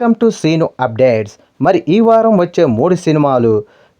Welcome to scene updates మరి ఈ వారం వచ్చే మూడు సినిమాలు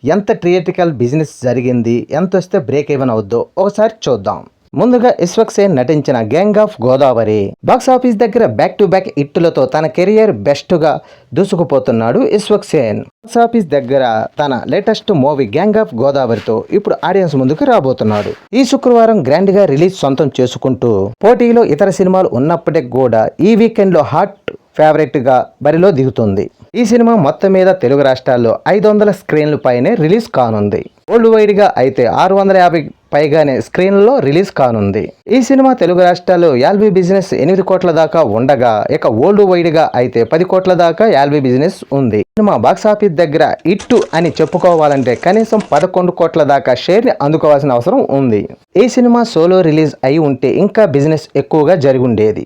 ఎంత థియేటికల్ బిజినెస్ జరిగింది ఎంత వస్తే బ్రేక్ ఈవెన్ అవుద్దో ఒకసారి చూద్దాం. ముందుగా ఇస్వక్ సేన్ నటించిన gang of Godavari box office దగ్గర బ్యాక్ టు బ్యాక్ ఇట్టులతో తన కెరియర్ బెస్ట్గా దూసుకుపోతున్నాడు ఇస్వక్ సేన్. బాక్స్ ఆఫీస్ దగ్గర తన లేటెస్ట్ మూవీ గ్యాంగ్ ఆఫ్ గోదావరితో ఇప్పుడు ఆడియన్స్ ముందుకు రాబోతున్నాడు. ఈ శుక్రవారం గ్రాండ్గా రిలీజ్ సొంతం చేసుకుంటూ పోటీలో ఇతర సినిమాలు ఉన్నప్పటికీ కూడా ఈ వీకెండ్లో హాట్ ఫేవరెట్గా బరిలో దిగుతుంది. ఈ సినిమా మొత్తం మీద తెలుగు రాష్ట్రాల్లో ఐదు వందల స్క్రీన్ల పైనే రిలీజ్ కానుంది. వరల్డ్ వైడ్గా అయితే ఆరు వందల యాభై పైగానే స్క్రీన్లో రిలీజ్ కానుంది. ఈ సినిమా తెలుగు రాష్ట్రాల్లో యాల్బీ బిజినెస్ ఎనిమిది కోట్ల దాకా ఉండగా ఇక వరల్డ్ వైడ్గా అయితే పది కోట్ల దాకా యాల్బీ బిజినెస్ ఉంది. సినిమా బాక్స్ ఆఫీస్ దగ్గర ఇట్టు అని చెప్పుకోవాలంటే కనీసం పదకొండు కోట్ల దాకా షేర్ని అందుకోవాల్సిన అవసరం ఉంది. ఈ సినిమా సోలో రిలీజ్ అయి ఉంటే ఇంకా బిజినెస్ ఎక్కువగా జరిగి ఉండేది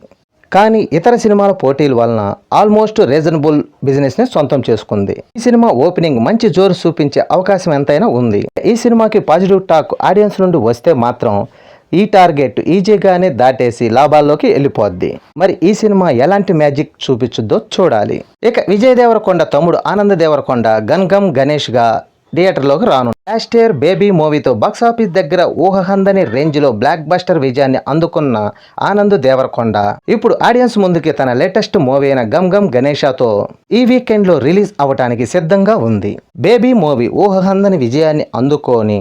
కానీ ఇతర సినిమాల పోటీల వలన ఆల్మోస్ట్ రీజనబుల్ బిజినెస్ని సొంతం చేసుకుంది. ఈ సినిమా ఓపెనింగ్ మంచి జోరు చూపించే అవకాశం ఎంతైనా ఉంది. ఈ సినిమాకి పాజిటివ్ టాక్ ఆడియన్స్ నుండి వస్తే మాత్రం ఈ టార్గెట్ ఈజీగానే దాటేసి లాభాల్లోకి వెళ్ళిపోద్ది. మరి ఈ సినిమా ఎలాంటి మ్యాజిక్ చూపించుద్దో చూడాలి. ఇక విజయ్ దేవరకొండ తమ్ముడు ఆనంద దేవరకొండ గన్గం గణేష్గా థియేటర్లోకి రాను లాస్ట్ ఇయర్ బేబీ మూవీతో బాక్సాఫీస్ దగ్గర ఊహహందని రేంజ్లో బ్లాక్ బస్టర్ విజయాన్ని అందుకున్న ఆనంద్ దేవరకొండ. ఇప్పుడు ఆడియన్స్ ముందుకి తన లేటెస్ట్ మూవీ అయిన గమ్ గమ్ గణేషాతో ఈ వీకెండ్లో రిలీజ్ అవటానికి సిద్ధంగా ఉంది. బేబీ మూవీ ఊహహందని విజయాన్ని అందుకొని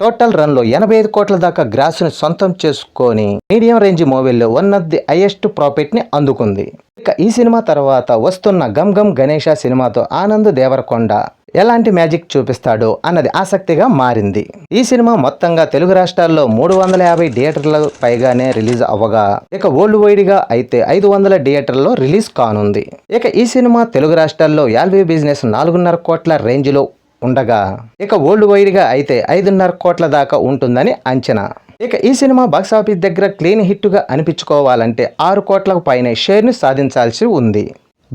టోటల్ రన్లో ఎనభై ఐదు కోట్ల దాకా గ్రాసుని సొంతం చేసుకొని మీడియం రేంజ్ మూవీల్లో వన్ ఆఫ్ ది హైయెస్ట్ ప్రాఫిట్ని అందుకుంది. ఇక ఈ సినిమా తర్వాత వస్తున్న గమ్ గమ్ గణేష సినిమాతో ఆనంద్ దేవరకొండ ఎలాంటి మ్యాజిక్ చూపిస్తాడో అన్నది ఆసక్తిగా మారింది. ఈ సినిమా మొత్తంగా తెలుగు రాష్ట్రాల్లో మూడు వందల యాభై థియేటర్ల పైగానే రిలీజ్ అవ్వగా ఇక వరల్డ్ వైడ్గా అయితే ఐదు వందల థియేటర్లో రిలీజ్ కానుంది. ఇక ఈ సినిమా తెలుగు రాష్ట్రాల్లో యాల్వీ బిజినెస్ నాలుగున్నర కోట్ల రేంజ్లో ఉండగా ఇక వరల్డ్ వైడ్గా అయితే ఐదున్నర కోట్ల దాకా ఉంటుందని అంచనా. ఇక ఈ సినిమా బాక్సాఫీస్ దగ్గర క్లీన్ హిట్గా అనిపించుకోవాలంటే ఆరు కోట్లకు పైన షేర్ను సాధించాల్సి ఉంది.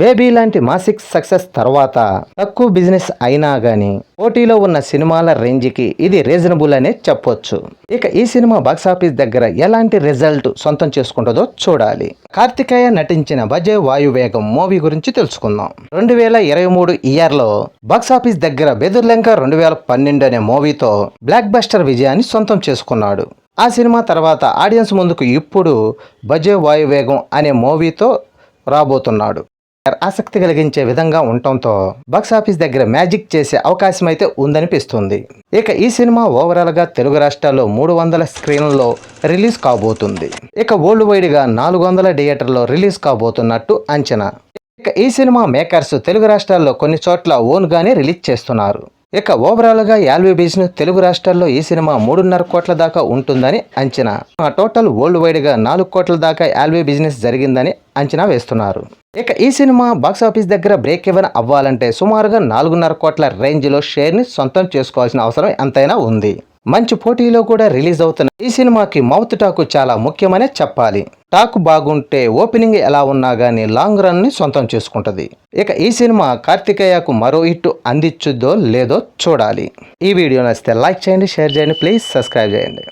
బేబీ లాంటి మాసిక్ సక్సెస్ తర్వాత తక్కువ బిజినెస్ అయినా గానీ పోటీలో ఉన్న సినిమాల రేంజ్కి ఇది రీజనబుల్ అనే చెప్పొచ్చు. ఇక ఈ సినిమా బాక్సాఫీస్ దగ్గర ఎలాంటి రిజల్ట్ సొంతం చేసుకుంటుందో చూడాలి. కార్తికేయ నటించిన బజే వాయువేగం మూవీ గురించి తెలుసుకుందాం. రెండు వేల ఇరవై మూడు ఇయర్లో బాక్సాఫీస్ దగ్గర బెదుర్లంక రెండు వేల పన్నెండు అనే మూవీతో బ్లాక్ బస్టర్ విజయాన్ని సొంతం చేసుకున్నాడు. ఆ సినిమా తర్వాత ఆడియన్స్ ముందుకు ఇప్పుడు బజే వాయువేగం అనే మూవీతో రాబోతున్నాడు. ఆసక్తి కలిగించే విధంగా ఉండటంతో బాక్సాఫీస్ దగ్గర మ్యాజిక్ చేసే అవకాశం అయితే ఉందనిపిస్తుంది. ఇక ఈ సినిమా ఓవరాల్గా తెలుగు రాష్ట్రాల్లో మూడు వందల స్క్రీన్లలో రిలీజ్ కాబోతుంది. ఇక వరల్డ్ వైడ్గా నాలుగు వందల థియేటర్లో రిలీజ్ కాబోతున్నట్టు అంచనా. ఇక ఈ సినిమా మేకర్స్ తెలుగు రాష్ట్రాల్లో కొన్ని చోట్ల ఓన్ గానే రిలీజ్ చేస్తున్నారు. ఇక ఓవరాల్గా యాల్వీ బిజినెస్ తెలుగు రాష్ట్రాల్లో ఈ సినిమా మూడున్నర కోట్ల దాకా ఉంటుందని అంచనా. ఆ టోటల్ వరల్డ్ వైడ్గా నాలుగు కోట్ల దాకా యాల్వీ బిజినెస్ జరిగిందని అంచనా వేస్తున్నారు. ఇక ఈ సినిమా బాక్సాఫీస్ దగ్గర బ్రేక్ ఇవ్వన అవ్వాలంటే సుమారుగా నాలుగున్నర కోట్ల రేంజ్లో షేర్ని సొంతం చేసుకోవాల్సిన అవసరం ఎంతైనా ఉంది. మంచి పోటీలో కూడా రిలీజ్ అవుతున్న ఈ సినిమాకి మౌత్ టాకు చాలా ముఖ్యమనే చెప్పాలి. టాక్ బాగుంటే ఓపెనింగ్ ఎలా ఉన్నా గానీ లాంగ్ రన్ని సొంతం చేసుకుంటుంది. ఇక ఈ సినిమా కార్తికేయకు మరో హిట్ అందించుద్దో లేదో చూడాలి. ఈ వీడియో నచ్చితే లైక్ చేయండి షేర్ చేయండి ప్లీజ్ సబ్స్క్రైబ్ చేయండి.